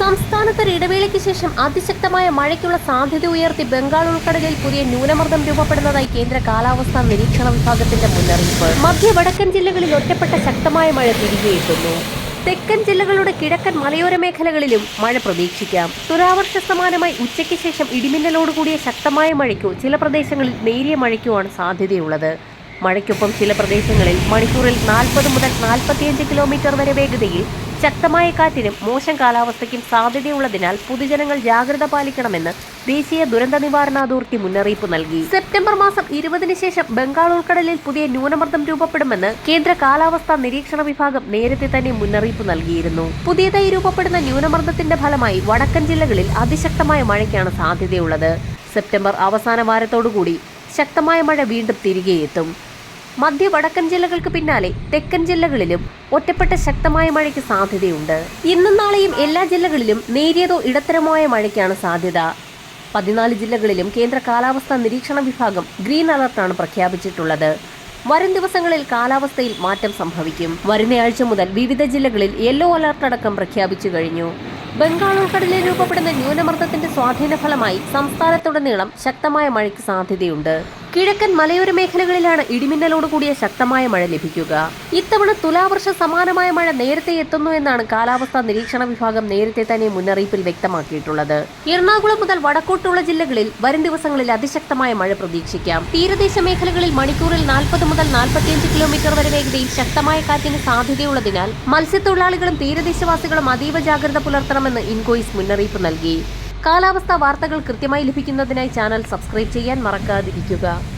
സംസ്ഥാനത്ത് ഇടവേളയ്ക്ക് ശേഷം അതിശക്തമായ മഴയ്ക്കുള്ള സാധ്യത ഉയർത്തി ബംഗാൾ ഉൾക്കടലിൽ പുതിയ ന്യൂനമർദ്ദം രൂപപ്പെടുന്നതായി കേന്ദ്ര കാലാവസ്ഥാ നിരീക്ഷണ വിഭാഗത്തിന്റെ മുന്നറിയിപ്പ്. മധ്യ വടക്കൻ ജില്ലകളിൽ ഒറ്റപ്പെട്ട ശക്തമായ മഴ തിരികെ എത്തുന്നു. തെക്കൻ ജില്ലകളുടെ കിഴക്കൻ മലയോര മേഖലകളിലും മഴ പ്രതീക്ഷിക്കാം. തുലാവർഷ സമാനമായി ഉച്ചയ്ക്ക് ശേഷം ഇടിമിന്നലോടുകൂടിയ ശക്തമായ മഴയ്ക്കോ ചില പ്രദേശങ്ങളിൽ നേരിയ മഴയ്ക്കോ ആണ് സാധ്യതയുള്ളത്. മഴയ്ക്കൊപ്പം ചില പ്രദേശങ്ങളിൽ മണിക്കൂറിൽ നാൽപ്പത് മുതൽ നാൽപ്പത്തിയഞ്ച് കിലോമീറ്റർ വരെ വേഗതയിൽ ശക്തമായ കാറ്റിനും മോശം കാലാവസ്ഥയ്ക്കും സാധ്യതയുള്ളതിനാൽ പൊതുജനങ്ങൾ ജാഗ്രത പാലിക്കണമെന്ന് ദേശീയ ദുരന്ത നിവാരണ അതോറിറ്റി മുന്നറിയിപ്പ് നൽകി. സെപ്റ്റംബർ മാസം ഇരുപതിന് ശേഷം ബംഗാൾ ഉൾക്കടലിൽ പുതിയ ന്യൂനമർദ്ദം രൂപപ്പെടുമെന്ന് കേന്ദ്ര കാലാവസ്ഥാ നിരീക്ഷണ വിഭാഗം നേരത്തെ തന്നെ മുന്നറിയിപ്പ് നൽകിയിരുന്നു. പുതിയതായി രൂപപ്പെടുന്ന ന്യൂനമർദ്ദത്തിന്റെ ഫലമായി വടക്കൻ ജില്ലകളിൽ അതിശക്തമായ മഴയ്ക്കാണ് സാധ്യതയുള്ളത്. സെപ്റ്റംബർ അവസാന വാരത്തോടുകൂടി ശക്തമായ മഴ വീണ്ടും തിരികെ എത്തും മധ്യ വടക്കൻ ജില്ലകൾക്ക് പിന്നാലെ തെക്കൻ ജില്ലകളിലും ഒറ്റപ്പെട്ട ശക്തമായ മഴയ്ക്ക് സാധ്യതയുണ്ട്. ഇന്നും നാളെയും എല്ലാ ജില്ലകളിലും നേരിയതോ ഇടത്തരമായ മഴയ്ക്കാണ് സാധ്യത. പതിനാല് ജില്ലകളിലും കേന്ദ്ര കാലാവസ്ഥാ നിരീക്ഷണ വിഭാഗം ഗ്രീൻ അലർട്ടാണ് പ്രഖ്യാപിച്ചിട്ടുള്ളത്. വരും ദിവസങ്ങളിൽ കാലാവസ്ഥയിൽ മാറ്റം സംഭവിക്കും. വരുന്നയാഴ്ച മുതൽ വിവിധ ജില്ലകളിൽ യെല്ലോ അലർട്ട് അടക്കം പ്രഖ്യാപിച്ചു കഴിഞ്ഞു. ബംഗാൾ ഉൾക്കടലിൽ രൂപപ്പെടുന്ന ന്യൂനമർദ്ദത്തിന്റെ സ്വാധീന ഫലമായി സംസ്ഥാനത്തുടനീളം ശക്തമായ മഴയ്ക്ക് സാധ്യതയുണ്ട്. കിഴക്കൻ മലയോര മേഖലകളിലാണ് ഇടിമിന്നലോട് കൂടിയ ശക്തമായ മഴ ലഭിക്കുക. ഇത്തവണ തുലാവർഷ സമാനമായ മഴ നേരത്തെ എത്തുന്നു എന്നാണ് കാലാവസ്ഥാ നിരീക്ഷണ വിഭാഗം നേരത്തെ തന്നെ മുന്നറിയിപ്പിൽ വ്യക്തമാക്കിയിട്ടുള്ളത്. എറണാകുളം മുതൽ വടക്കോട്ടുള്ള ജില്ലകളിൽ വരും ദിവസങ്ങളിൽ അതിശക്തമായ മഴ പ്രതീക്ഷിക്കാം. തീരദേശ മേഖലകളിൽ മണിക്കൂറിൽ നാൽപ്പത് മുതൽ നാൽപ്പത്തിയഞ്ച് കിലോമീറ്റർ വരെ വേഗതയിൽ ശക്തമായ കാറ്റിന് സാധ്യതയുള്ളതിനാൽ മത്സ്യത്തൊഴിലാളികളും തീരദേശവാസികളും അതീവ ജാഗ്രത പുലർത്തണമെന്ന് ഇൻകോയിസ് മുന്നറിയിപ്പ് നൽകി. കാലാവസ്ഥാ വാർത്തകൾ കൃത്യമായി ലഭിക്കുന്നതിനായി ചാനൽ സബ്സ്ക്രൈബ് ചെയ്യാൻ മറക്കാതിരിക്കുക.